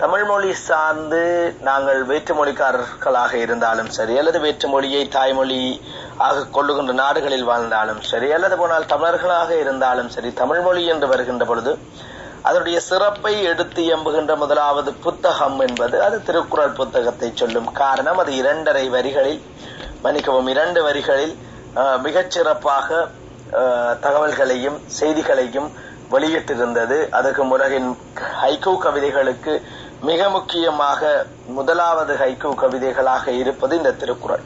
தமிழ் மொழி சார்ந்து நாங்கள் வேற்றுமொழிக்காரர்களாக இருந்தாலும் சரி அல்லது வேற்றுமொழியை தாய்மொழி ஆக கொள்ளுகின்ற நாடுகளில் வாழ்ந்தாலும் சரி அல்லது போனால் தமிழர்களாக இருந்தாலும் சரி தமிழ் மொழி என்று வருகின்ற பொழுது அதனுடைய சிறப்பை எடுத்து எம்புகின்ற முதலாவது புத்தகம் என்பது அது திருக்குறள் புத்தகத்தை சொல்லும் காரணம். அது இரண்டரை வரிகளில் மன்னிக்கவும் இரண்டு வரிகளில் மிகச் சிறப்பாக தகவல்களையும் செய்திகளையும் வெளியிட்டிருந்தது. அதற்கு உலகின் ஹைகோ கவிதைகளுக்கு மிக முக்கியமாக முதலாவது ஹைகூ கவிதைகளாக இருப்பது இந்த திருக்குறள்.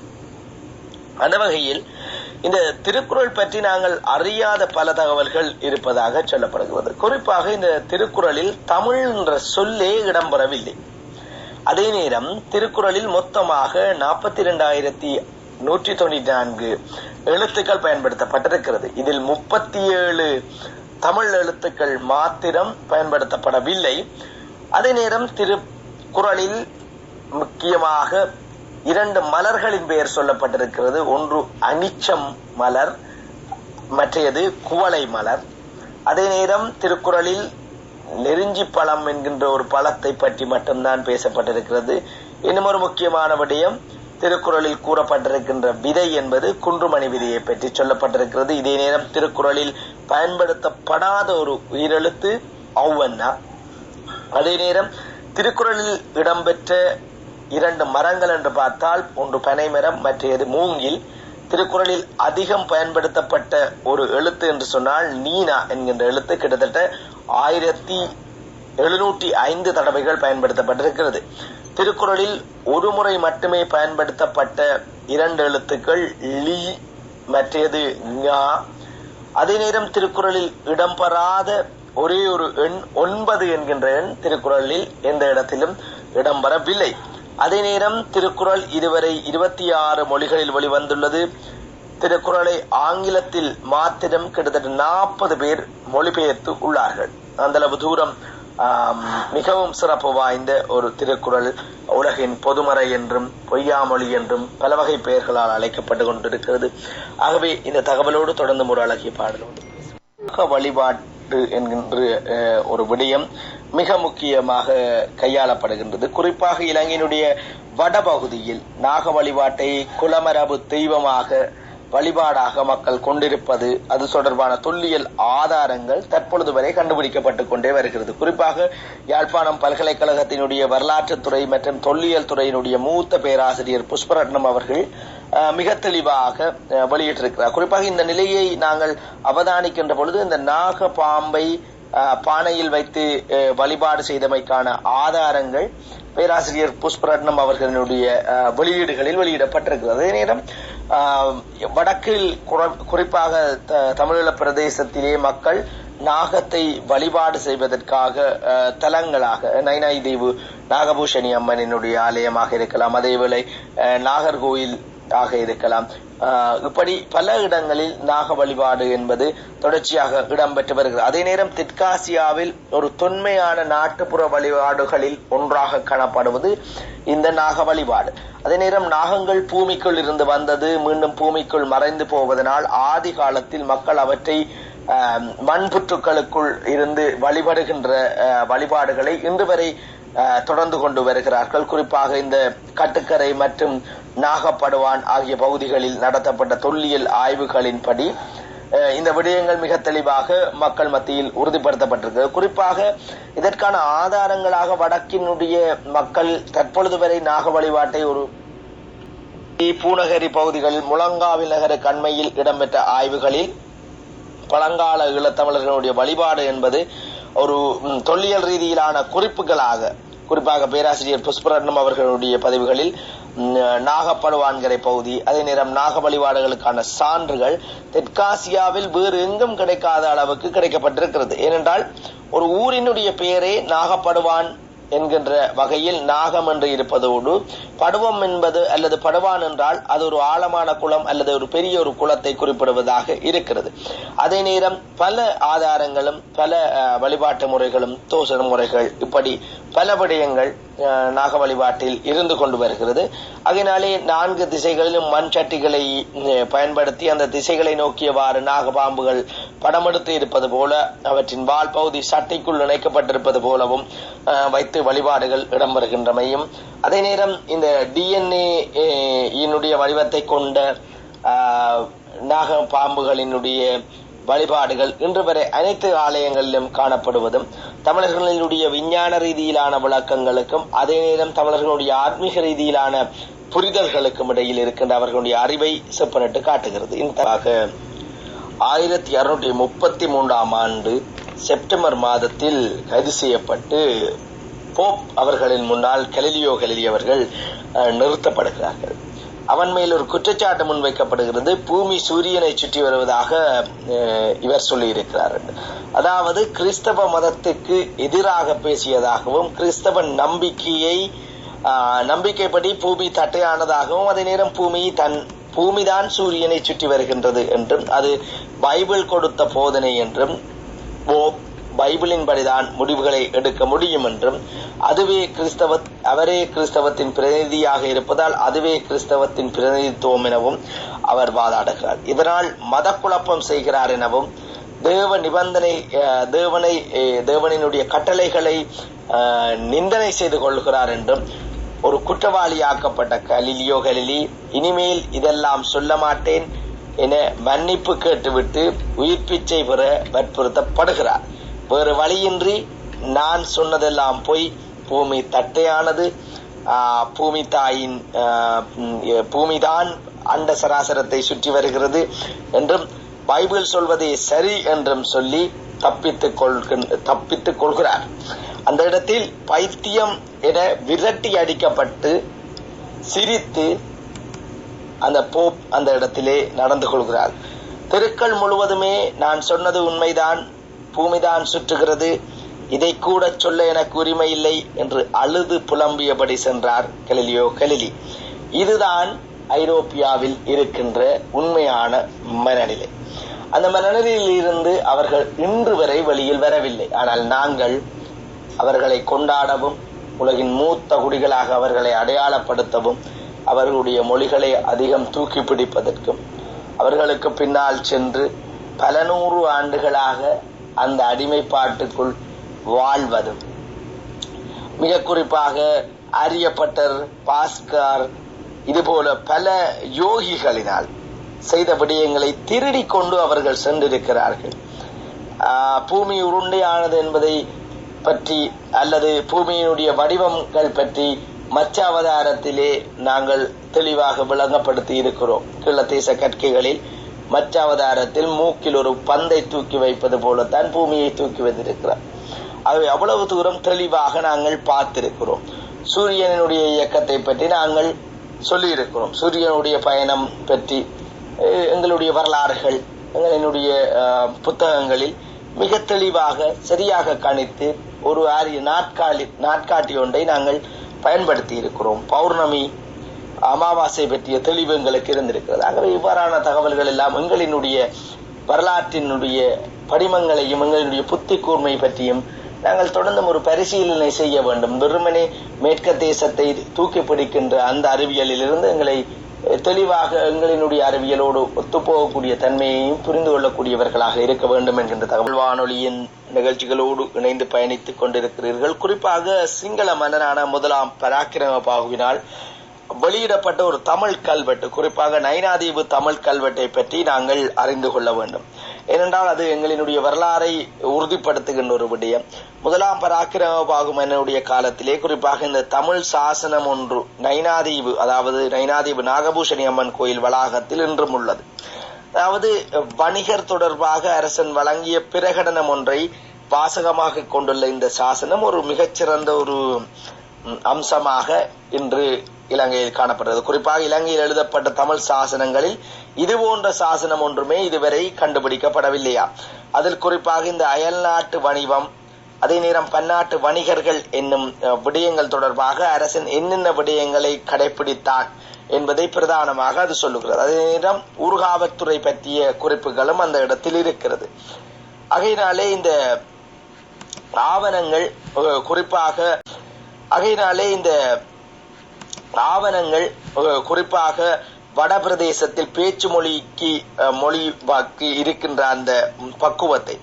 அந்த வகையில் இந்த திருக்குறள் பற்றி நாங்கள் அறியாத பல தகவல்கள் இருப்பதாக சொல்லப்படுகிறது. குறிப்பாக இந்த திருக்குறளில் தமிழ் என்ற சொல்லே இடம்பெறவில்லை. அதே நேரம் திருக்குறளில் மொத்தமாக நாற்பத்தி இரண்டாயிரத்தி நூற்றி தொண்ணூற்றி நான்கு எழுத்துக்கள் பயன்படுத்தப்பட்டிருக்கிறது. இதில் முப்பத்தி ஏழு தமிழ் எழுத்துக்கள் மாத்திரம் பயன்படுத்தப்படவில்லை. அதே நேரம் திருக்குறளில் முக்கியமாக இரண்டு மலர்களின் பெயர் சொல்லப்பட்டிருக்கிறது. ஒன்று அனிச்சம் மலர் மற்றையது குவளை மலர். அதே நேரம் திருக்குறளில் நெருஞ்சி பழம் என்கின்ற ஒரு பழத்தை பற்றி மட்டும்தான் பேசப்பட்டிருக்கிறது. இன்னும் ஒரு முக்கியமான விடயம் திருக்குறளில் கூறப்பட்டிருக்கின்ற விதை என்பது குன்றுமணி விதையை பற்றி சொல்லப்பட்டிருக்கிறது. இதே நேரம் திருக்குறளில் பயன்படுத்தப்படாத ஒரு உயிரெழுத்து ஔவன்னா அதே நேரம் திருக்குறளில் இடம்பெற்ற இரண்டு மரங்கள் என்று பார்த்தால் ஒன்று பனைமரம் மற்றது மூங்கில். திருக்குறளில் அதிகம் பயன்படுத்தப்பட்ட ஒரு எழுத்து என்று சொன்னால் நீனா என்கின்ற எழுத்து கிட்டத்தட்ட ஆயிரத்தி எழுநூற்றி ஐந்து தடவைகள் பயன்படுத்தப்பட்டிருக்கிறது. திருக்குறளில் ஒரு முறை மட்டுமே பயன்படுத்தப்பட்ட இரண்டு எழுத்துக்கள் லீ மற்றது ஞா. அதே நேரம் திருக்குறளில் இடம்பெறாத ஒரே ஒரு எண் ஒன்பது என்கின்ற எண் திருக்குறளில் எந்த இடத்திலும் இடம்பெறவில்லை. அதே நேரம் திருக்குறள் இதுவரை இருபத்தி ஆறு மொழிகளில் வெளிவந்துள்ளது. திருக்குறளை ஆங்கிலத்தில் மாத்திரம் கிட்டத்தட்ட நாற்பது பேர் மொழிபெயர்த்து உள்ளார்கள். அந்த அளவு தூரம் மிகவும் சிறப்பு வாய்ந்த ஒரு திருக்குறள் உலகின் பொதுமறை என்றும் பொய்யாமொழி என்றும் பல வகை பெயர்களால் அழைக்கப்பட்டு கொண்டிருக்கிறது. ஆகவே இந்த தகவலோடு தொடர்ந்து ஒரு அழகிய பாடலோடு வழிபாட்டு எட்டு என்கின்ற ஒரு விடயம் மிக முக்கியமாக கையாளப்படுகின்றது. குறிப்பாக இலங்கையினுடைய வடபகுதியில் நாக வழிபாட்டை குலமரபு தெய்வமாக வழிபாடாக மக்கள் கொண்டிருப்பது அது தொடர்பான தொல்லியல் ஆதாரங்கள் தற்பொழுது வரை கண்டுபிடிக்கப்பட்டுக் கொண்டே வருகிறது. குறிப்பாக யாழ்ப்பாணம் பல்கலைக்கழகத்தினுடைய வரலாற்றுத் துறை மற்றும் தொல்லியல் துறையினுடைய மூத்த பேராசிரியர் புஷ்பரட்னம் அவர்கள் மிக தெளிவாக வெளியிட்டிருக்கிறார். குறிப்பாக இந்த நிலையை நாங்கள் அவதானிக்கின்ற பொழுது இந்த நாக பாம்பை பானையில் வைத்து வழிபாடு செய்தமைக்கான ஆதாரங்கள் பேராசிரியர் புஷ்பரட்னம் அவர்களுடைய வெளியீடுகளில் வெளியிடப்பட்டிருக்கிறது. அதே நேரம் வடக்கில் குற- குறிப்பாக த- தமிழீழ பிரதேசத்திலே மக்கள் நாகத்தை வழிபாடு செய்வதற்காக தலங்களாக நைனாய் தீவு நாகபூஷணி அம்மனினுடைய ஆலயமாக இருக்கலாம். அதேவேளை நாகர்கோயில் ஆக இருக்கலாம். இப்படி பல இடங்களில் நாக வழிபாடு என்பது தொடர்ச்சியாக இடம்பெற்று வருகிறது. அதே நேரம் தெற்காசியாவில் ஒரு தொன்மையான நாட்டுப்புற வழிபாடுகளில் ஒன்றாக காணப்படுவது இந்த நாக வழிபாடு. அதே நேரம் நாகங்கள் பூமிக்குள் இருந்து வந்தது மீண்டும் பூமிக்குள் மறைந்து போவதனால் ஆதி காலத்தில் மக்கள் அவற்றை மண்புற்றுக்களுக்குள் இருந்து வழிபடுகின்ற வழிபாடுகளை இன்று வரை தொடர்ந்து கொண்டு வருகிறார்கள். குறிப்பாக இந்த கட்டுக்கரை மற்றும் நாகப்படுவான் ஆகிய பகுதிகளில் நடத்தப்பட்ட தொல்லியல் ஆய்வுகளின்படி இந்த விடயங்கள் மிக தெளிவாக மக்கள் மத்தியில் உறுதிப்படுத்தப்பட்டிருக்கு குறிப்பாக இதற்கான ஆதாரங்களாக வடக்கினுடைய மக்கள் தற்பொழுது வரை நாக வழிபாட்டை ஒரு பூநகரி பகுதிகளில் முழங்காவில் நகர கண்மையில் இடம்பெற்ற ஆய்வுகளில் பழங்கால ஈழத்தமிழர்களுடைய வழிபாடு என்பது ஒரு தொல்லியல் ரீதியிலான குறிப்புகளாக குறிப்பாக பேராசிரியர் புஷ்பரட்னம் அவர்களுடைய பதிவுகளில் நாகப்படுவான்கரை பகுதி அதே நேரம் நாக வழிபாடுகளுக்கான சான்றுகள் தெற்காசியாவில் வேறு எங்கும் கிடைக்காத அளவுக்கு கிடைக்கப்பட்டிருக்கிறது. ஏனென்றால் ஒரு ஊரினுடைய பெயரே நாகப்படுவான் என்கின்ற வகையில் நாகம் என்று இருப்பதோடு படுவம் என்பது அல்லது படுவான் என்றால் அது ஒரு ஆழமான குளம் அல்லது ஒரு பெரிய ஒரு குளத்தை குறிப்பிடுவதாக இருக்கிறது. அதே நேரம் பல ஆதாரங்களும் பல வழிபாட்டு முறைகளும் தோசன முறைகள் இப்படி பல விடயங்கள் நாக வழிபாட்டில் இருந்து கொண்டு வருகிறது. அதனாலே நான்கு திசைகளிலும் மண் சட்டிகளை பயன்படுத்தி அந்த திசைகளை நோக்கியவாறு நாக பாம்புகள் படமெடுத்து இருப்பது போல அவற்றின் வால் பகுதி சட்டைக்குள் இணைக்கப்பட்டிருப்பது போலவும் வைத்து வழிபாடுகள் இடம்பெறுகின்றமையும். அதே நேரம் இந்த டிஎன்ஏ இனுடைய வடிவத்தை கொண்ட நாக பாம்புகளினுடைய வழிபாடுகள் இன்று வரை அனைத்து ஆலயங்களிலும் காணப்படுவதும் தமிழர்களுடைய விஞ்ஞான ரீதியிலான விளக்கங்களுக்கும் அதே நேரம் தமிழர்களுடைய ஆத்மீக ரீதியிலான புரிதல்களுக்கும் இடையில் இருக்கின்ற அவர்களுடைய அறிவை செப்பனிட்டு காட்டுகிறது. இந்த ஆயிரத்தி அறுநூற்றி முப்பத்தி மூன்றாம் ஆண்டு செப்டம்பர் மாதத்தில் கைது செய்யப்பட்டு போப் அவர்களின் முன்னால் கலிலியோ கலிலி அவர்கள் நிறுத்தப்படுகிறார்கள். அவன் மேல் ஒரு குற்றச்சாட்டு முன்வைக்கப்படுகிறது. பூமி சூரியனை சுற்றி வருவதாக இவர் சொல்லியிருக்கிறார். அதாவது கிறிஸ்தவ மதத்துக்கு எதிராக பேசியதாகவும் கிறிஸ்தவ நம்பிக்கையை நம்பிக்கைப்படி பூமி தட்டையானதாகவும் அதே நேரம் பூமி தன் பூமிதான் சூரியனை சுற்றி வருகின்றது என்றும் அது பைபிள் கொடுத்த போதனை என்றும் பைபிளின்படிதான் முடிவுகளை எடுக்க முடியும் என்றும் அதுவே கிறிஸ்தவ அவரே கிறிஸ்தவத்தின் பிரதிநிதியாக இருப்பதால் அதுவே கிறிஸ்தவத்தின் பிரதிநிதித்துவம் எனவும் அவர் வாதாடுகிறார். இதனால் மத குழப்பம் செய்கிறார் எனவும் தேவ நிபந்தனை தேவனை தேவனினுடைய கட்டளைகளை நிந்தனை செய்து கொள்கிறார் என்றும் ஒரு குற்றவாளியாக்கப்பட்ட கலிலியோ கலிலி இனிமேல் இதெல்லாம் சொல்ல மாட்டேன் என மன்னிப்பு கேட்டுவிட்டு உயிர்ப்பிச்சை பெற வற்புறுத்தப்படுகிறார். வேறு வழியின்றி நான் சொன்னதெல்லாம் போய். பூமி தட்டையானது. பூமி தாயின் பூமிதான் அண்ட சராசரத்தை சுற்றி வருகிறது என்றும் பைபிள் சொல்வதே சரி என்றும் சொல்லி தப்பித்துக் கொள்கின்ற தப்பித்துக் கொள்கிறார். அந்த இடத்தில் பைத்தியம் என விரட்டி அடிக்கப்பட்டு சிரித்து அந்த போப் அந்த இடத்திலே நடந்து கொள்கிறார். தெருக்கள் முழுவதுமே நான் சொன்னது உண்மைதான். பூமிதான் சுற்றுகிறது. இதை கூட சொல்ல எனக்கு உரிமை இல்லை என்று அழுது புலம்பியபடி சென்றார் கலிலியோ கலிலி. இதுதான் ஐரோப்பியாவில் இருக்கின்ற உண்மையான மனநிலை. அந்த மனநிலையில் இருந்து அவர்கள் இன்று வரை வெளியில் வரவில்லை. ஆனால் நாங்கள் அவர்களை கொண்டாடவும் உலகின் மூத்த குடிகளாக அவர்களை அடையாளப்படுத்தவும் அவர்களுடைய மொழிகளை அதிகம் தூக்கி பிடிப்பதற்கும் அவர்களுக்கு பின்னால் சென்று பல நூறு ஆண்டுகளாக அந்த அடிமைப்பாட்டுக்குள் வாழ்வதும். மிக குறிப்பாக ஆரியப்பட்டர் பாஸ்கார் இதுபோல பல யோகிகளினால் செய்த விடயங்களை திருடிக் கொண்டு அவர்கள் சென்றிருக்கிறார்கள். பூமி உருண்டையானது என்பதை பற்றி அல்லது பூமியினுடைய வடிவங்கள் பற்றி மச்ச அவதாரத்திலே நாங்கள் தெளிவாக விளங்கப்படுத்தி இருக்கிறோம். கிழத்தேச கற்கைகளில் மற்ற அவதாரத்தில் மூக்கில் ஒரு பந்தை தூக்கி வைப்பது போலத்தான் பூமியை தூக்கி வைத்திருக்கிறார். அவை அவ்வளவு தூரம் தெளிவாக நாங்கள் பார்த்திருக்கிறோம். சூரியனுடைய இயக்கத்தை பற்றி நாங்கள் சொல்லியிருக்கிறோம். சூரியனுடைய பயணம் பற்றி எங்களுடைய வரலாறுகள் எங்களினுடைய புத்தகங்களில் மிக தெளிவாக சரியாக கணித்து ஒரு ஆரிய நாட்காலி நாட்காட்டி ஒன்றை நாங்கள் பயன்படுத்தி இருக்கிறோம் பௌர்ணமி அமாவாசை பற்றிய தெளிவு எங்களுக்கு இருந்திருக்கிறது. ஆகவே இவ்வாறான தகவல்கள் எல்லாம் எங்களினுடைய வரலாற்றினுடைய படிமங்களையும் எங்களினுடைய புத்தி கூர்மை பற்றியும் நாங்கள் தொடர்ந்தும் ஒரு பரிசீலனை செய்ய வேண்டும். வெறுமனே மேற்க தேசத்தை தூக்கி பிடிக்கின்ற அந்த அறிவியலிலிருந்து எங்களை தெளிவாக எங்களினுடைய அறிவியலோடு ஒத்துப்போகக்கூடிய தன்மையையும் புரிந்து கொள்ளக்கூடியவர்களாக இருக்க வேண்டும் என்கின்ற தகவல் வானொலியின் நிகழ்ச்சிகளோடு இணைந்து பயணித்துக் கொண்டிருக்கிறீர்கள். குறிப்பாக சிங்கள மன்னரான முதலாம் பராக்கிரம பாகுவினால் வெளியிடப்பட்ட ஒரு தமிழ் கல்வெட்டு குறிப்பாக நைனாதீவு தமிழ் கல்வெட்டை பற்றி நாங்கள் அறிந்து கொள்ள வேண்டும். ஏனென்றால் அது எங்களினுடைய வரலாறை உறுதிப்படுத்துகின்ற ஒரு விடயம். முதலாம் பராக்கிரம பாகுமன்னனுடைய காலத்திலே குறிப்பாக இந்த தமிழ் சாசனம் ஒன்று நைனாதீவு அதாவது நைனாதீவு நாகபூஷணி அம்மன் கோயில் வளாகத்தில் இன்றும் உள்ளது. அதாவது வணிகர் தொடர்பாக அரசன் வழங்கிய பிரகடனம் ஒன்றை வாசகமாக கொண்டுள்ள இந்த சாசனம் ஒரு மிகச்சிறந்த ஒரு அம்சமாக இன்று இலங்கையில் காணப்படுகிறது. குறிப்பாக இலங்கையில் எழுதப்பட்ட தமிழ் சாசனங்களில் இது போன்ற சாசனம் ஒன்றுமே இதுவரை கண்டுபிடிக்கப்படவில்லையா? அதில் குறிப்பாக இந்த அயல்நாட்டு வணிகம் அதே நேரம் பன்னாட்டு வணிகர்கள் என்னும் விடயங்கள் தொடர்பாக அரசன் என்னென்ன விடயங்களை கடைபிடித்தான் என்பதை பிரதானமாக அது சொல்லுகிறது. அதே நேரம் ஊர்காவத்துறை பற்றிய குறிப்புகளும் அந்த இடத்தில் இருக்கிறது. ஆகையினாலே இந்த ஆவணங்கள் குறிப்பாக ஆகையினாலே இந்த ஆவணங்கள் குறிப்பாக வட பிரதேசத்தில் பேச்சு மொழிக்கு மொழி வாக்கு இருக்கின்ற அந்த பக்குவத்தை.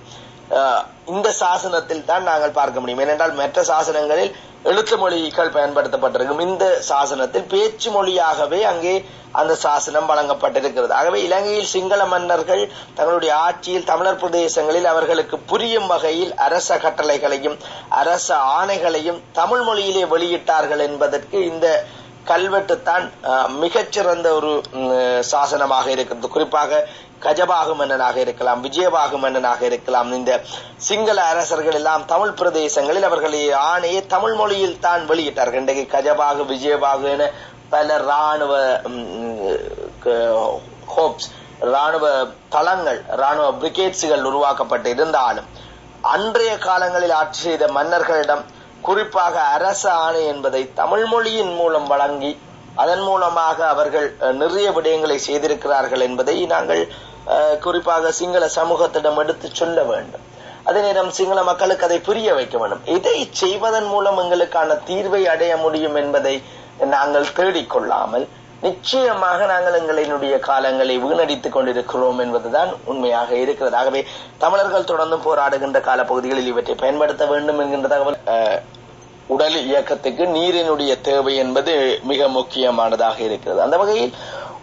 இந்த சாசனத்தில் தான் நாங்கள் பார்க்க முடியும். ஏனென்றால் மற்ற சாசனங்களில் எழுத்து மொழிகள் பயன்படுத்தப்பட்டிருக்கும். இந்த சாசனத்தில் பேச்சு மொழியாகவே அங்கே அந்த சாசனம் வழங்கப்பட்டிருக்கிறது. ஆகவே இலங்கையில் சிங்கள மன்னர்கள் தங்களுடைய ஆட்சியில் தமிழர் பிரதேசங்களில் அவர்களுக்கு புரியும் வகையில் அரச கட்டளைகளையும் அரச ஆணைகளையும் தமிழ் மொழியிலே வெளியிட்டார்கள் என்பதற்கு இந்த கல்வெட்டு தான் மிகச்சிறந்த ஒரு சாசனமாக இருக்கிறது. குறிப்பாக கஜபாகு மன்னனாக இருக்கலாம் விஜயபாகு மன்னனாக இருக்கலாம். இந்த சிங்கள அரசர்கள் எல்லாம் தமிழ் பிரதேசங்களில் அவர்களுடைய ஆணையை தமிழ் மொழியில் தான் வெளியிட்டார்கள். இன்றைக்கு கஜபாகு விஜயபாகு என பல ராணுவ ஹோப்ஸ் ராணுவ தளங்கள் ராணுவ பிரிகேட்ஸுகள் உருவாக்கப்பட்டு இருந்தாலும் அன்றைய காலங்களில் ஆட்சி செய்த மன்னர்களிடம் குறிப்பாக அரச ஆணை என்பதை தமிழ் மொழியின் மூலம் வழங்கி அதன் மூலமாக அவர்கள் நிறைய விடயங்களை செய்திருக்கிறார்கள் என்பதை நாங்கள் குறிப்பாக சிங்கள சமூகத்திடம் எடுத்து சொல்ல வேண்டும். அதே நேரம் சிங்கள மக்களுக்கு அதை புரிய வைக்க வேண்டும். இதை செய்வதன் மூலம் எங்களுக்கான தீர்வை அடைய முடியும் என்பதை நாங்கள் தேடிக்கொள்ளாமல் நிச்சயமாக நாங்கள் எங்களினுடைய காலங்களை வீணடித்துக் கொண்டிருக்கிறோம் என்பதுதான் உண்மையாக இருக்கிறது. ஆகவே தமிழர்கள் தொடர்ந்து போராடுகின்ற காலப்பகுதிகளில் இவற்றை பயன்படுத்த வேண்டும் என்கின்ற தகவல் உடல் இயக்கத்துக்கு நீரினுடைய தேவை என்பது மிக முக்கியமானதாக இருக்கிறது. அந்த வகையில்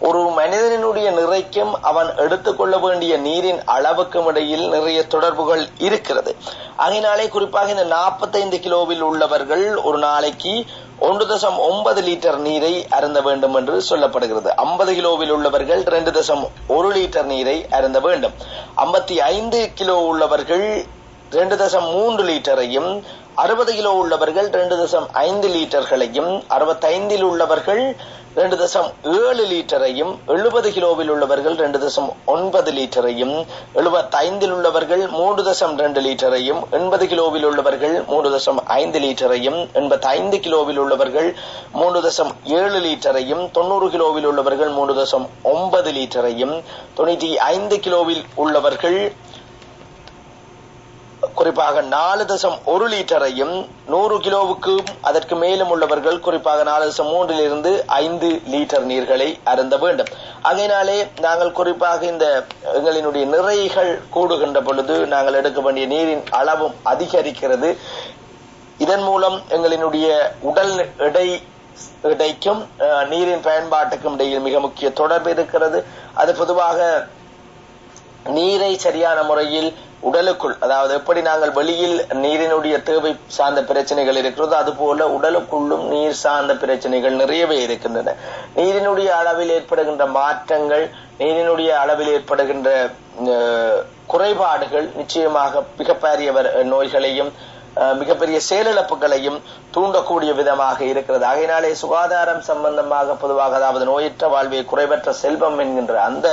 ஒரு மனிதனுடைய நிறைக்கும் அவன் எடுத்துக்கொள்ள வேண்டிய நீரின் அளவுக்கும் இடையில் நிறைய தொடர்புகள் இருக்கிறது. அதனாலே குறிப்பாக இந்த 45 கிலோவில் உள்ளவர்கள் ஒரு நாளைக்கு ஒன்று தசம் ஒன்பது லிட்டர் நீரை அருந்த வேண்டும் என்று சொல்லப்படுகிறது. ஐம்பது கிலோவில் உள்ளவர்கள் ரெண்டு தசம் ஒரு லிட்டர் நீரை அருந்த வேண்டும். ஐம்பத்தி ஐந்து கிலோ உள்ளவர்கள் ரெண்டு தசம் மூன்று லிட்டரையும் அறுபது கிலோ உள்ளவர்கள் ரெண்டு தசம் ஐந்து லிட்டர்களையும் அறுபத்தைந்தில் உள்ளவர்கள் ரெண்டு தசம் ஏழு லிட்டரையும் எழுபது கிலோவில் உள்ளவர்கள் ரெண்டு தசம் ஒன்பது லிட்டரையும் எழுபத்தைந்தில் உள்ளவர்கள் மூன்று தசம் ரெண்டு லிட்டரையும் எண்பது கிலோவில் உள்ளவர்கள் மூன்று தசம் ஐந்து லிட்டரையும் எண்பத்தைந்து கிலோவில் உள்ளவர்கள் மூன்று தசம் ஏழு லிட்டரையும் தொண்ணூறு கிலோவில் உள்ளவர்கள் மூன்று தசம் ஒன்பது லிட்டரையும் தொண்ணூற்றி ஐந்து கிலோவில் உள்ளவர்கள் குறிப்பாக நாலு தசம் ஒரு லிட்டரையும் நூறு கிலோவுக்கும் அதற்கு மேலும் உள்ளவர்கள் குறிப்பாக நாலு தசம் மூன்றிலிருந்து ஐந்து லிட்டர் நீர்களை அருந்த வேண்டும். அதனாலே நாங்கள் குறிப்பாக இந்த எங்களினுடைய நிறைகள் கூடுகின்ற பொழுது நாங்கள் எடுக்க வேண்டிய நீரின் அளவும் அதிகரிக்கிறது. இதன் மூலம் எங்களினுடைய உடல் எடை எடைக்கும் நீரின் பயன்பாட்டுக்கும் இடையில் மிக முக்கிய தொடர்பு இருக்கிறது. அது பொதுவாக நீரை சரியான முறையில் உடலுக்குள் அதாவது எப்படி நாங்கள் வெளியில் நீரினுடைய தேவை சார்ந்த பிரச்சனைகள் இருக்கிறதோ அதுபோல உடலுக்குள்ளும் நீர் சார்ந்த பிரச்சனைகள் நிறையவே இருக்கின்றன. நீரினுடைய அளவில் ஏற்படுகின்ற மாற்றங்கள் நீரினுடைய அளவில் ஏற்படுகின்ற குறைபாடுகள் நிச்சயமாக மிகப்பெரிய நோய்களையும் மிகப்பெரிய செயலிழப்புகளையும் தூண்டக்கூடிய விதமாக இருக்கிறது. ஆகையினாலே சுகாதாரம் சம்பந்தமாக பொதுவாக அதாவது நோயற்ற வாழ்வே குறைவற்ற செல்வம் என்கின்ற அந்த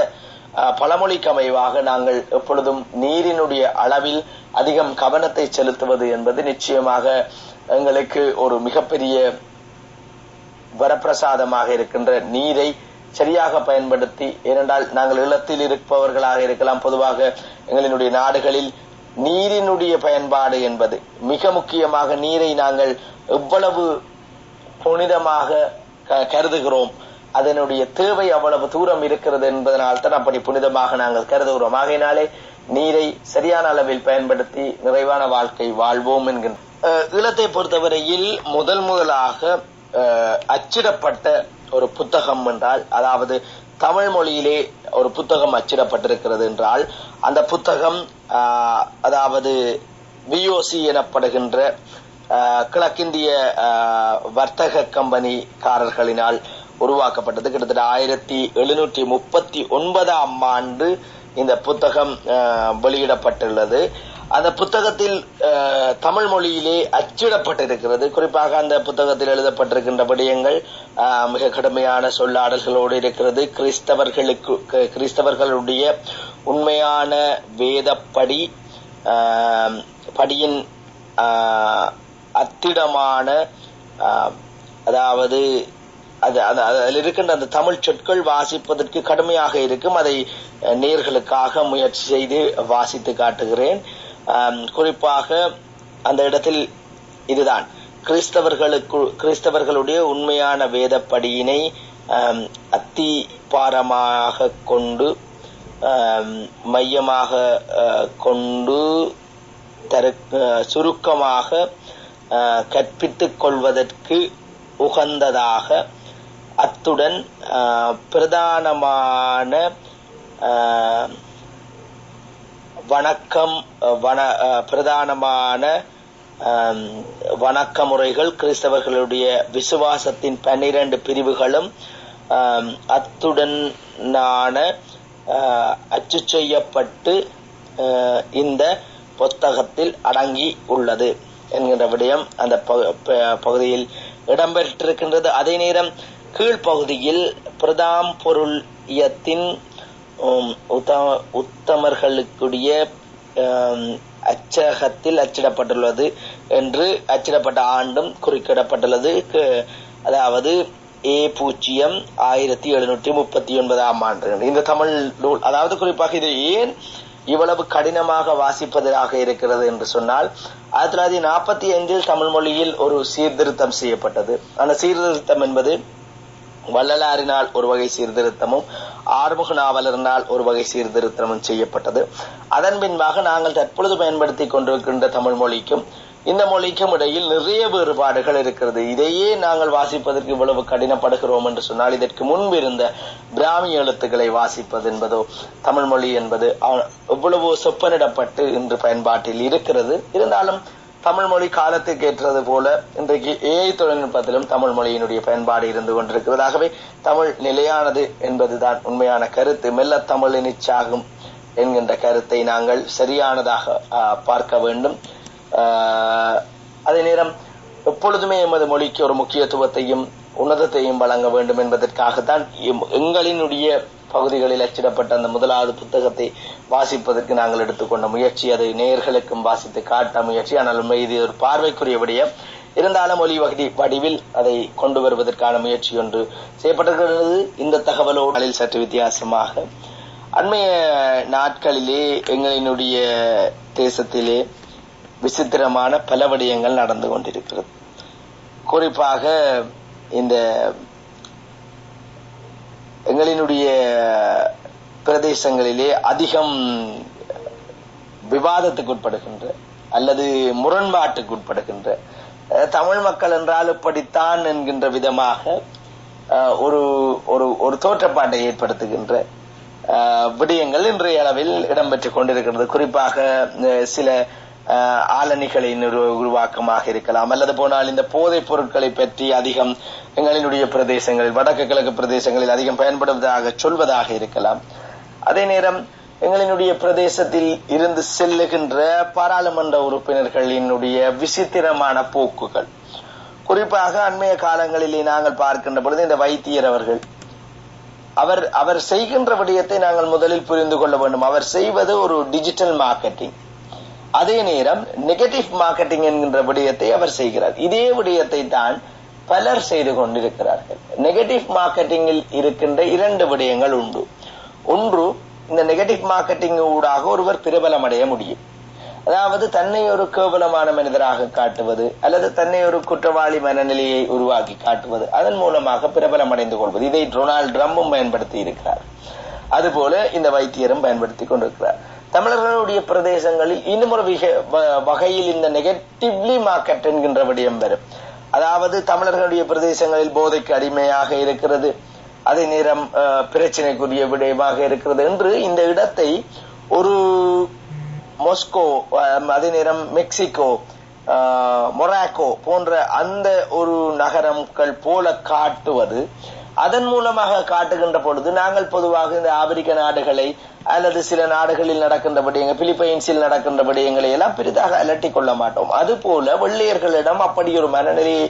பழமொழிக்கு அமைவாக நாங்கள் எப்பொழுதும் நீரினுடைய அளவில் அதிகம் கவனத்தை செலுத்துவது என்பது நிச்சயமாக எங்களுக்கு ஒரு மிகப்பெரிய வரப்பிரசாதமாக இருக்கின்ற நீரை சரியாக பயன்படுத்தி ஏனென்றால் நாங்கள் இல்லத்தில் இருப்பவர்களாக இருக்கலாம். பொதுவாக எங்களினுடைய நாடுகளில் நீரினுடைய பயன்பாடு என்பது மிக முக்கியமாக நீரை நாங்கள் எவ்வளவு புனிதமாக க- கருதுகிறோம். அதனுடைய தேவை அவ்வளவு தூரம் இருக்கிறது என்பதனால் தான் அப்படி புனிதமாக நாங்கள் கருதுகிறோம். ஆகையினாலே நீரை சரியான அளவில் பயன்படுத்தி நிறைவான வாழ்க்கை வாழ்வோம் என்கின்ற ஈழத்தை பொறுத்தவரையில் முதல் முதலாக அச்சிடப்பட்ட ஒரு புத்தகம் என்றால் அதாவது தமிழ் மொழியிலே ஒரு புத்தகம் அச்சிடப்பட்டிருக்கிறது என்றால் அந்த புத்தகம் அதாவது விஓசி எனப்படுகின்ற கிழக்கிந்திய வர்த்தக கம்பெனிக்காரர்களினால் உருவாக்கப்பட்டது. கிட்டத்தட்ட ஆயிரத்தி எழுநூற்றி முப்பத்தி ஒன்பதாம் ஆண்டு இந்த புத்தகம் வெளியிடப்பட்டுள்ளது. அந்த புத்தகத்தில் தமிழ் மொழியிலே அச்சிடப்பட்டிருக்கிறது. குறிப்பாக அந்த புத்தகத்தில் எழுதப்பட்டிருக்கின்ற விடயங்கள் மிக கடுமையான சொல்லாடல்களோடு இருக்கிறது. கிறிஸ்தவர்களுக்கு கிறிஸ்தவர்களுடைய உண்மையான வேதப்படி படியின் அத்திடமான அதாவது அது அது அதில் இருக்கின்ற அந்த தமிழ் சொற்கள் வாசிப்பதற்கு கடுமையாக இருக்கும். அதை நேர்களுக்காக முயற்சி செய்து வாசித்து காட்டுகிறேன். குறிப்பாக அந்த இடத்தில் இதுதான். கிறிஸ்தவர்களுக்கு கிறிஸ்தவர்களுடைய உண்மையான வேதப்படியினை அத்திபாரமாக கொண்டு மையமாக கொண்டு தரு சுருக்கமாக கற்பித்துக் கொள்வதற்கு உகந்ததாக அத்துடன் பிரதானமான வணக்கம் வன பிரதானமான வணக்க முறைகள் கிறிஸ்தவர்களுடைய விசுவாசத்தின் பன்னிரண்டு பிரிவுகளும் அத்துடனான அச்சு செய்யப்பட்டு இந்த புத்தகத்தில் அடங்கி உள்ளது என்கின்ற விடயம் அந்த பகு- ப- பகுதியில் இடம்பெற்றிருக்கின்றது. அதே நேரம் கீழ்ப்பகுதியில் பிரதாம் பொருளியத்தின் உம், உத்த- உத்தமர்களுக்குரிய அச்சகத்தில் அச்சிடப்பட்டுள்ளது என்று அச்சிடப்பட்ட ஆண்டும் குறிக்கிடப்பட்டுள்ளது. அதாவது ஏ பூஜ்ஜியம் ஆயிரத்தி எழுநூற்றி முப்பத்தி ஒன்பதாம் ஆண்டு. இந்த தமிழ் நூல் அதாவது குறிப்பாக இது ஏன் இவ்வளவு கடினமாக வாசிப்பதாக இருக்கிறது என்று சொன்னால் ஆயிரத்தி தொள்ளாயிரத்தி நாற்பத்தி ஐந்தில் தமிழ் மொழியில் ஒரு சீர்திருத்தம் செய்யப்பட்டது. அந்த சீர்திருத்தம் என்பது வள்ளலாரினால் ஒரு வகை சீர்திருத்தமும் ஆறுமுக நாவலரினால் ஒரு வகை சீர்திருத்தமும் செய்யப்பட்டது. அதன் பின்பாக நாங்கள் தற்பொழுது பயன்படுத்திக் கொண்டிருக்கின்ற தமிழ் மொழிக்கும் இந்த மொழிக்கும் இடையில் நிறைய வேறுபாடுகள் இருக்கிறது. இதையே நாங்கள் வாசிப்பதற்கு இவ்வளவு கடினப்படுகிறோம் என்று சொன்னால் இதற்கு முன்பு இருந்த பிராமி எழுத்துக்களை வாசிப்பது என்பதோ தமிழ் மொழி என்பது எவ்வளவோ சொப்பனிடப்பட்டு இன்று பயன்பாட்டில் இருக்கிறது. இருந்தாலும் தமிழ் மொழி காலத்துக்கு ஏற்றது போல இன்றைக்கு ஏஐ தொழில்நுட்பத்திலும் தமிழ் மொழியினுடைய பயன்பாடு இருந்து கொண்டிருக்கிறதாகவே தமிழ் நிலையானது என்பதுதான் உண்மையான கருத்து. மெல்ல தமிழ் நிச்சாகும் என்கின்ற கருத்தை நாங்கள் சரியானதாக பார்க்க வேண்டும். அதே நேரம் எப்பொழுதுமே எமது மொழிக்கு ஒரு முக்கியத்துவத்தையும் உன்னதத்தையும் வழங்க வேண்டும் என்பதற்காகத்தான் எம்- எங்களினுடைய பகுதிகளில் அச்சிடப்பட்ட அந்த முதலாவது புத்தகத்தை வாசிப்பதற்கு நாங்கள் எடுத்துக்கொண்ட முயற்சி அதை நேர்களுக்கும் வாசித்து காட்ட முயற்சி. ஆனால் இது ஒரு பார்வைக்குரிய விடயம். இருந்தாலும் ஒலி வகுதி வடிவில் அதை கொண்டு வருவதற்கான முயற்சி ஒன்று செய்யப்பட்டிருக்கிறது. இந்த தகவலோடு சற்று வித்தியாசமாக அண்மைய நாட்களிலே எங்களினுடைய தேசத்திலே விசித்திரமான பல விடயங்கள் நடந்து கொண்டிருக்கிறது. குறிப்பாக இந்த எங்களினுடைய பிரதேசங்களிலே அதிகம் விவாதத்துக்கு உட்படுகின்ற அல்லது முரண்பாட்டுக்கு உட்படுகின்ற தமிழ் மக்கள் என்றால் இப்படித்தான் என்கின்ற விதமாக ஒரு ஒரு ஒரு தோற்றப்பாட்டை ஏற்படுத்துகின்ற விடயங்கள் இன்றைய அளவில் இடம்பெற்றுக் கொண்டிருக்கிறது. குறிப்பாக சில அஹ், ஆளணிகளின் உருவாக்கமாக இருக்கலாம். அல்லது போனால் இந்த போதைப் பொருட்களை பற்றி அதிகம் எங்களினுடைய பிரதேசங்களில் வடக்கு கிழக்கு பிரதேசங்களில் அதிகம் பயன்படுவதாக சொல்வதாக இருக்கலாம். அதே நேரம் எங்களினுடைய பிரதேசத்தில் இருந்து செல்லுகின்ற பாராளுமன்ற உறுப்பினர்களினுடைய விசித்திரமான போக்குகள். குறிப்பாக அண்மைய காலங்களிலே நாங்கள் பார்க்கின்ற பொழுது இந்த வைத்தியர் அவர்கள் அவர் அவர் செய்கின்ற விடயத்தை நாங்கள் முதலில் புரிந்து கொள்ள வேண்டும். அவர் செய்வது ஒரு டிஜிட்டல் மார்க்கெட்டிங். அதே நேரம் நெகட்டிவ் மார்க்கெட்டிங் என்கின்ற விடயத்தை அவர் செய்கிறார். இதே விடயத்தை தான் பலர் செய்து கொண்டிருக்கிறார்கள். நெகட்டிவ் மார்க்கெட்டிங்கில் இருக்கின்ற இரண்டு விடயங்கள் உண்டு. ஒன்று இந்த நெகட்டிவ் மார்க்கெட்டிங் ஊடாக ஒருவர் பிரபலமடைய முடியும். அதாவது தன்னை ஒரு கேவலமான மனிதராக காட்டுவது அல்லது தன்னை ஒரு குற்றவாளி மனநிலையை உருவாக்கி காட்டுவது அதன் மூலமாக பிரபலம் அடைந்து கொள்வது. இதை டொனால்ட் ட்ரம்பும் பயன்படுத்தி இருக்கிறார். அதுபோல இந்த வைத்தியரும் பயன்படுத்தி கொண்டிருக்கிறார். தமிழர்களுடைய பிரதேசங்களில் இன்னும் ஒரு வ- வகையில் இந்த நெகட்டிவ்லி மார்க்கெட் என்கின்ற விடயம் வரும். அதாவது தமிழர்களுடைய பிரதேசங்களில் போதைக்கு அடிமையாக இருக்கிறது. அதே நேரம் பிரச்சனைக்குரிய விடயமாக இருக்கிறது என்று இந்த இடத்தை ஒரு மொஸ்கோ அதே நேரம் மெக்சிகோ மொராக்கோ போன்ற அந்த ஒரு நகரங்கள் போல காட்டுவது அதன் மூலமாக காட்டுகின்ற பொழுது நாங்கள் பொதுவாக இந்த ஆப்பிரிக்க நாடுகளை அல்லது சில நாடுகளில் நடக்கின்ற விடயங்கள் பிலிப்பைன்ஸில் நடக்கின்ற விடயங்களை எல்லாம் பெரிதாக அலட்டிக் கொள்ள மாட்டோம். அதுபோல வெள்ளையர்களிடம் அப்படி ஒரு மனநிலையை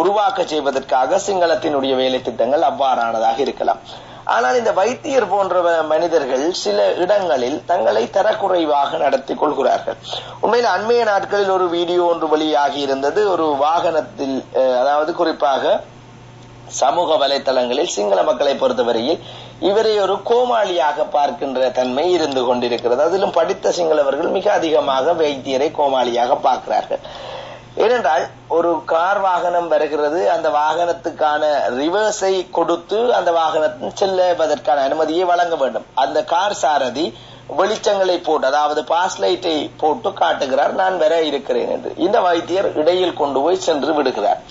உருவாக்க செய்வதற்காக சிங்களத்தினுடைய வேலை திட்டங்கள் அவ்வாறானதாக இருக்கலாம். ஆனால் இந்த வைத்தியர் போன்ற மனிதர்கள் சில இடங்களில் தங்களை தரக்குறைவாக நடத்தி கொள்கிறார்கள். உண்மையில் அண்மைய நாட்களில் ஒரு வீடியோ ஒன்று வெளியாகி இருந்தது. ஒரு வாகனத்தில் அதாவது குறிப்பாக சமூக வலைத்தளங்களில் சிங்கள மக்களை பொறுத்தவரையில் இவரை ஒரு கோமாளியாக பார்க்கின்ற தன்மை இருந்து கொண்டிருக்கிறது. அதிலும் படித்த சிங்களவர்கள் மிக அதிகமாக வைத்தியரை கோமாளியாக பார்க்கிறார்கள். ஏனென்றால் ஒரு கார் வாகனம் வருகிறது அந்த வாகனத்துக்கான ரிவர்ஸை கொடுத்து அந்த வாகனத்தின் செல்லுவதற்கான அனுமதியை வழங்க வேண்டும். அந்த கார் சாரதி வெளிச்சங்களை போட்டு அதாவது பாஸ் லைட்டை போட்டு காட்டுகிறார் நான் வர இருக்கிறேன் என்று. இந்த வைத்தியர் இடையில் கொண்டு போய் சென்று விடுகிறார்.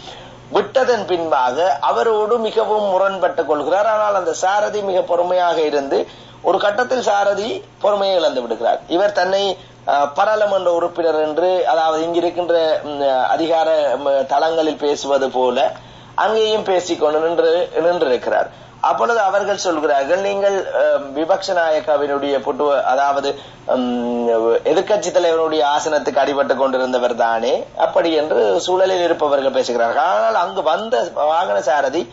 விட்டதன் பின்பாக அவரோடு மிகவும் முரண்பட்டுக் கொள்கிறார். ஆனால் அந்த சாரதி மிக பொறுமையாக இருந்து ஒரு கட்டத்தில் சாரதி பொறுமையை இழந்து விடுகிறார். இவர் தன்னை பாராளுமன்ற உறுப்பினர் என்று அதாவது இங்கிருக்கின்ற அதிகார தளங்களில் பேசுவது போல அங்கேயும் பேசிக்கொண்டு நின்று நின்றிருக்கிறார். அப்பொழுது அவர்கள் சொல்கிறார்கள் நீங்கள் விபக்ஷ நாயக்காவினுடைய புட்டு அதாவது எதிர்கட்சி தலைவருடைய ஆசனத்துக்கு அடிபட்டு கொண்டிருந்தவர் தானே அப்படி என்று சூழலில் இருப்பவர்கள் பேசுகிறார்கள். ஆனால் அங்கு வந்த வாகன சாரதி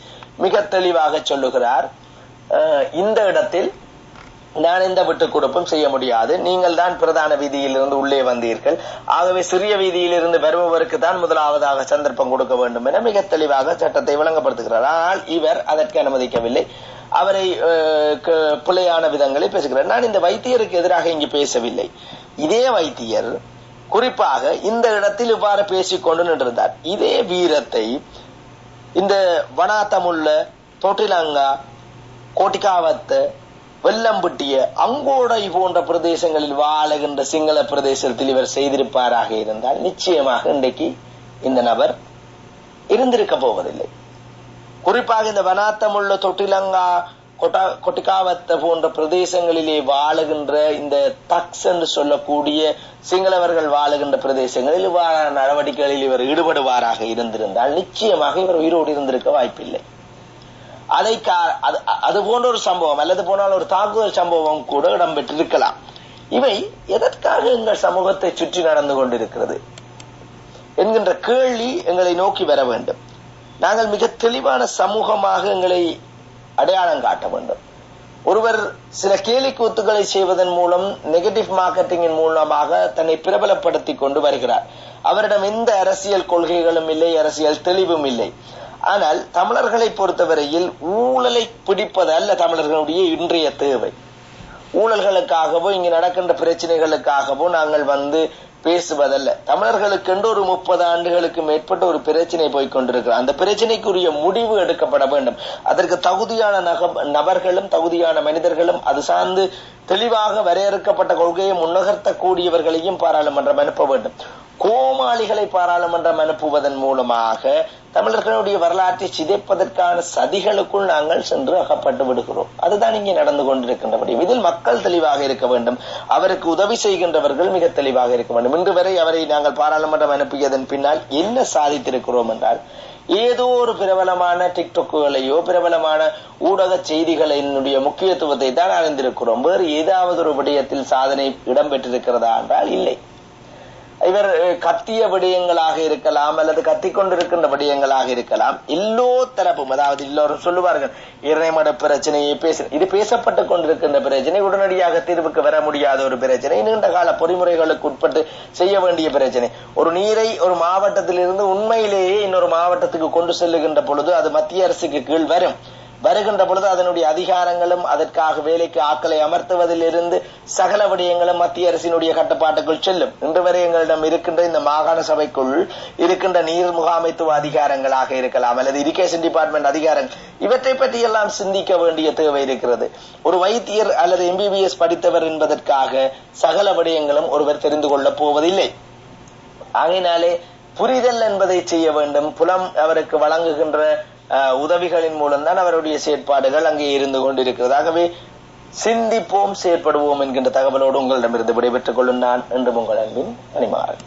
மிக தெளிவாக சொல்லுகிறார் இந்த இடத்தில் நான் எந்த விட்டுக் கொடுப்பும் செய்ய முடியாது. நீங்கள் தான் பிரதான வீதியிலிருந்து உள்ளே வந்தீர்கள். ஆகவே சிறிய வீதியிலிருந்து வருபவருக்கு தான் முதலாவதாக சந்தர்ப்பம் கொடுக்க வேண்டும் என மிக தெளிவாக சட்டத்தை விளங்கப்படுத்துகிறார். ஆனால் இவர் அதற்கு அனுமதிக்கவில்லை. அவரை க- பிழையான விதங்களில் பேசுகிறார். நான் இந்த வைத்தியருக்கு எதிராக இங்கு பேசவில்லை. இதே வைத்தியர் குறிப்பாக இந்த இடத்தில் இவ்வாறு பேசிக்கொண்டு நின்றிருந்தார். இதே வீரத்தை இந்த வனாத்தமுள்ள தொட்டிலங்கா கோட்டிகாவத்து வெள்ளம்பட்டிய அங்கோடை போன்ற பிரதேசங்களில் வாழுகின்ற சிங்கள பிரதேசத்தில் இவர் செய்திருப்பாராக இருந்தால் நிச்சயமாக இன்றைக்கு இந்த நபர் இருந்திருக்க போவதில்லை. குறிப்பாக இந்த வனாத்தமுள்ள தொட்டிலங்கா கொட்டா கொட்டிக்காவத்த போன்ற பிரதேசங்களிலே வாழுகின்ற இந்த தக்ஸ் என்று சொல்லக்கூடிய சிங்களவர்கள் வாழுகின்ற பிரதேசங்களில் இவ்வாறான நடவடிக்கைகளில் இவர் ஈடுபடுவாராக இருந்திருந்தால் நிச்சயமாக இவர் உயிரோடு இருந்திருக்க வாய்ப்பில்லை. அதை அது- போன்ற ஒரு சம்பவம் அல்லது போனால் ஒரு தாக்குதல் சம்பவம் கூட இடம்பெற்றிருக்கலாம். இவை எதற்காக எங்கள் சமூகத்தை சுற்றி நடந்து கொண்டிருக்கிறது? என்கின்ற கேள்வி எங்களை நோக்கி வர வேண்டும். நாங்கள் மிக தெளிவான சமூகமாக எங்களை அடையாளம் காட்ட வேண்டும். ஒருவர் சில கேலி கூத்துக்களை செய்வதன் மூலம் நெகட்டிவ் மார்க்கெட்டிங்கின் மூலமாக தன்னை பிரபலப்படுத்தி கொண்டு வருகிறார். அவரிடம் எந்த அரசியல் கொள்கைகளும் இல்லை அரசியல் தெளிவும் இல்லை. ஆனால் தமிழர்களை பொறுத்தவரையில் ஊழலை பிடிப்பது அல்ல தமிழர்களுடைய இன்றைய தேவை. ஊழல்களுக்காகவோ இங்கு நடக்கின்ற பிரச்சனைகளுக்காகவோ நாங்கள் வந்து பேசுவதல்ல. தமிழர்களுக்கென்று ஒரு முப்பது ஆண்டுகளுக்கு மேற்பட்ட ஒரு பிரச்சனை போய் கொண்டிருக்கிறது. அந்த பிரச்சனைக்குரிய முடிவு எடுக்கப்பட வேண்டும். அதற்கு தகுதியான நக- நபர்களும் தகுதியான மனிதர்களும் அது சார்ந்து தெளிவாக வரையறுக்கப்பட்ட கொள்கையை முன்னகர்த்தக்கூடியவர்களையும் பாராளுமன்றம் அனுப்ப வேண்டும். கோமாளிகளை பாராளுமன்றம் அனுப்புவதன் மூலமாக தமிழர்களுடைய வரலாற்றை சிதைப்பதற்கான சதிகளுக்குள் நாங்கள் சென்று அகப்பட்டு விடுகிறோம். அதுதான் இங்கே நடந்து கொண்டிருக்கின்றபடி. இதில் மக்கள் தெளிவாக இருக்க வேண்டும். அவருக்கு உதவி செய்கின்றவர்கள் மிக தெளிவாக இருக்க வேண்டும். இன்று வரை அவரை நாங்கள் பாராளுமன்றம் அனுப்பியதன் பின்னால் என்ன சாதித்திருக்கிறோம் என்றால் ஏதோ ஒரு பிரபலமான டிக்டாக்குகளையோ பிரபலமான ஊடக செய்திகளினுடைய முக்கியத்துவத்தை தான் அறிந்திருக்கிறோம். வேறு ஏதாவது ஒரு விடயத்தில் சாதனை இடம்பெற்றிருக்கிறதா என்றால் இல்லை. இவர் கத்திய விடயங்களாக இருக்கலாம் அல்லது கத்திக் கொண்டிருக்கின்ற விடயங்களாக இருக்கலாம். எல்லோ தரப்பும் அதாவது எல்லோரும் சொல்லுவார்கள் இறைமட பிரச்சனையை பேச இது பேசப்பட்டு கொண்டிருக்கின்ற பிரச்சனை உடனடியாக தீர்வுக்கு வர முடியாத ஒரு பிரச்சனை நீண்ட கால பொறிமுறைகளுக்கு உட்பட்டு செய்ய வேண்டிய பிரச்சனை. ஒரு நீரை ஒரு மாவட்டத்திலிருந்து உண்மையிலேயே இன்னொரு மாவட்டத்துக்கு கொண்டு செல்லுகின்ற பொழுது அது மத்திய அரசுக்கு கீழ் வரும். வருகின்ற பொழுது அதனுடைய அதிகாரங்களும் அதற்காக வேலைக்கு ஆட்களை அமர்த்துவதிலிருந்து சகல விடயங்களும் மத்திய அரசினுடைய கட்டுப்பாட்டுக்குள் செல்லும். இன்று வரை எங்களிடம் இருக்கின்ற இந்த மாகாண சபைக்குள் இருக்கின்ற நீர் முகாமைத்துவ அதிகாரங்களாக இருக்கலாம் அல்லது இரிகேஷன் டிபார்ட்மெண்ட் அதிகாரங்கள். இவற்றை பற்றி எல்லாம் சிந்திக்க வேண்டிய தேவை இருக்கிறது. ஒரு வைத்தியர் அல்லது எம்பிபிஎஸ் படித்தவர் என்பதற்காக சகல விடயங்களும் ஒருவர் தெரிந்து கொள்ளப் போவதில்லை. ஆகையினாலே புரிதல் என்பதை செய்ய வேண்டும். புலம் அவருக்கு வழங்குகின்ற உதவிகளின் மூலம்தான் அவருடைய செயற்பாடுகள் அங்கே இருந்து கொண்டிருக்கிறது. ஆகவே சிந்திப்போம் செயற்படுவோம் என்கின்ற தகவலோடு உங்களிடமிருந்து விடைபெற்றுக் கொள்ளும் நான் என்று உங்கள் அன்பின் அணிமாறன்